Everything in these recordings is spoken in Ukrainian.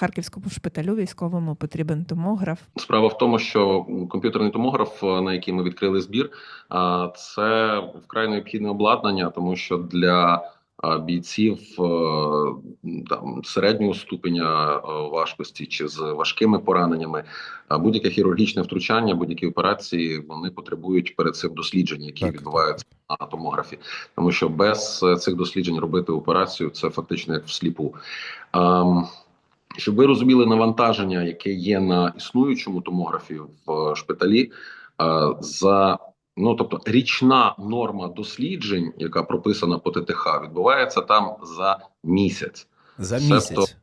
Харківському шпиталю військовому потрібен томограф. Справа в тому, що комп'ютерний томограф, е, на який ми відкрили збір, це вкрай необхідне обладнання, тому що для бійців е, там середнього ступеня е, важкості чи з важкими пораненнями, а, будь-яке хірургічне втручання, будь-які операції вони потребують перед цим досліджень, які Так, відбуваються на томографі, тому що без е, цих досліджень робити операцію це фактично як всліпу. Щоб ви розуміли навантаження, яке є на існуючому томографі в шпиталі, е, за ну тобто річна норма досліджень, яка прописана по ТТХ, відбувається там за місяць. За Себто- місяць.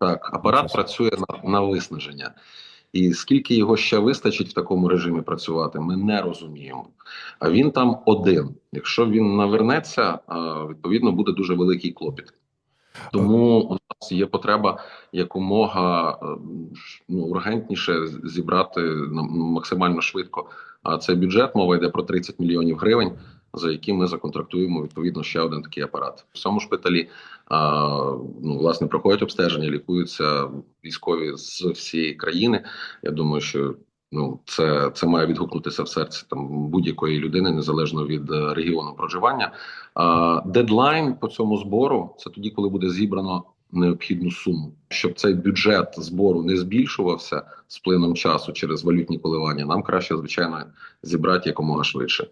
Так, апарат Нічого працює на, на виснаження. І скільки його ще вистачить в такому режимі працювати, ми не розуміємо. А він там один. Якщо він навернеться, е, відповідно буде дуже великий клопіт. Тому є потреба якомога е, ну, ургентніше зібрати максимально швидко. А цей бюджет мова йде про 30 мільйонів гривень, за які ми законтрактуємо відповідно ще один такий апарат. В цьому шпиталі а, ну, власне проходять обстеження, лікуються військові з всієї країни. Я думаю, що ну це, це має відгукнутися в серці там будь-якої людини, незалежно від е, регіону проживання. Дедлайн по цьому збору це тоді, коли буде зібрано необхідну суму, щоб цей бюджет збору не збільшувався з плином часу через валютні коливання. Нам краще, звичайно, зібрати якомога швидше.